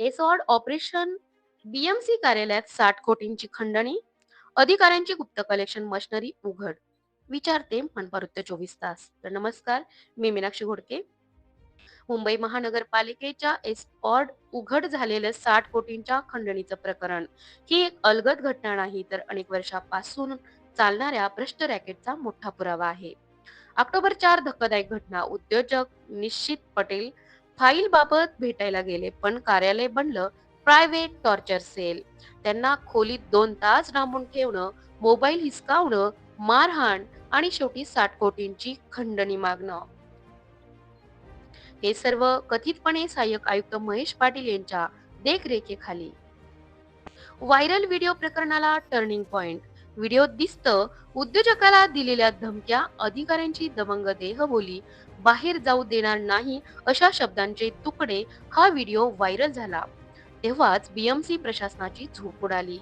एसॉड operation BMC कार्यालयात साठ कोटींची खंडणी अधिकाऱ्यांची गुप्त कलेक्शन मशनरी उघड. विचारते मनपा वृत्त चोवीस तास. तर नमस्कार मी मीनाक्षी घोडके. मुंबई महानगरपालिकेच्या एसपॉड उघड झालेलं साठ कोटींच्या खंडणीचं प्रकरण. ही एक अलगद घटना नाही तर अनेक वर्षापासून चालणाऱ्या भ्रष्ट रॅकेटचा मोठा पुरावा आहे. ऑक्टोबर चार धक्कादायक घटना. उद्योजक निश्चित पटेल फाईल बाबत भेटायला गेले पण कार्यालय बनलं प्रायव्हेट टॉर्चर सेल. त्यांना खोलीत दोन तास डांबून ठेवणं मोबाईल हिसकावणं मारहाण आणि शेवटी साठ कोटींची खंडणी मागणं. हे सर्व कथितपणे सहाय्यक आयुक्त महेश पाटील यांच्या देखरेखीखाली. व्हायरल व्हिडिओ प्रकरणाला टर्निंग पॉइंट. व्हिडिओत दिसतं उद्योजकाला दिलेल्या धमक्या अधिकाऱ्यांची दबंग देहबोली बाहेर जाऊ देणार नाही अशा शब्दांचे तुकडे हा व्हिडिओ व्हायरल झाला. तेव्हाच बीएमसी प्रशासनाची झोप उडाली.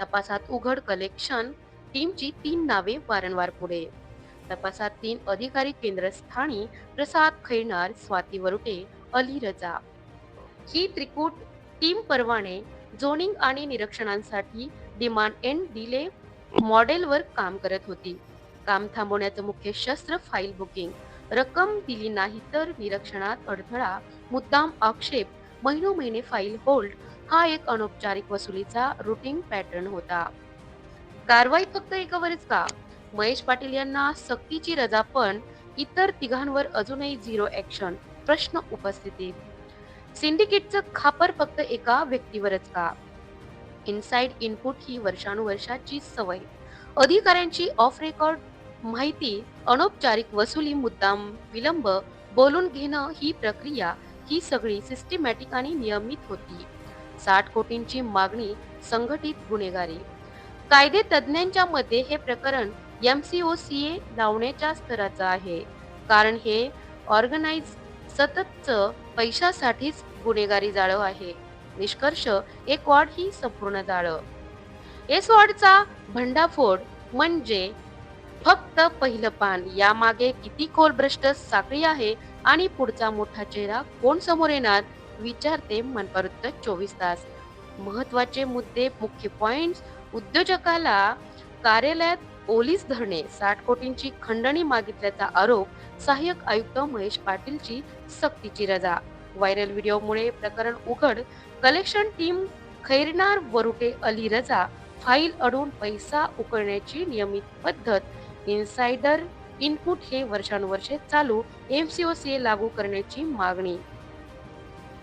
तपासात उघड कलेक्शन टीमची तीन नावे वारंवार पुढे. तपासात तीन अधिकारी केंद्रस्थानी प्रसाद खैनार स्वाती वरुटे अली रजा. ही त्रिकूट टीम परवाने झोनिंग आणि निरीक्षणांसाठी डिमांड एंड डिले मॉडेलवर काम करत होती. काम थांबवण्याचं मुख्य शस्त्र फाईल बुकिंग. रक्कम दिली नाही तर निरीक्षणात अडथळा मुद्दाम आक्षेप महिनो महिने फाईल होल्ड हा एक अनौपचारिक वसुलीचा रुटीन पॅटर्न होता. कारवाई फक्त एकावरच का? महेश पाटील यांना सक्तीची रजा पण इतर तिघांवर अजूनही झिरो ऍक्शन प्रश्न उपस्थितीत. सिंडिकेटचं खापर फक्त एका व्यक्तीवरच का? इनसाइड इनपुट ही वर्षानुवर्षाची सवय. अधिकाऱ्यांची ऑफ रेकॉर्ड माहिती अनौपचारिक वसुली मुद्दाम विलंब बोलून घेणं ही प्रक्रिया ही सगळी सिस्टमॅटिक आणि नियमित होती. साठ कोटींची मागणी संघटित गुन्हेगारी. कायदे तज्ज्ञांच्या मते हे प्रकरण M C O C A लावण्याच्या स्तराचं आहे. कारण हे ऑर्गनाइज सततच पैशासाठीच गुन्हेगारी जाळं आहे. निष्कर्ष एक वॉर्ड ही संपूर्ण जाळं. एस वॉर्डचा भंडाफोड म्हणजे फक्त पहिलं पान. यामागे किती खोल भ्रष्ट साखळी आहे आणि पुढचा मोठा चेहरा कोण समोर येणार विचारते मनपवृत्त चोवीस तास. महत्त्वाचे मुद्दे मुख्य पॉइंट्स उद्योजकाला कार्यालयात ओलीस धरणे साठ कोटींची खंडणी मागितल्याचा आरोप सहाय्यक आयुक्त महेश पाटीलची सक्तीची रजा. व्हायरल व्हिडिओमुळे प्रकरण उघड. Collection team Khairnar Varute Ali Raza file अडून पैसा उकळण्याची नियमित पद्धत. इन्सायडर इनपुट हे वर्षानुवर्षे चालू. एमसीओसीए लागू करण्याची मागणी.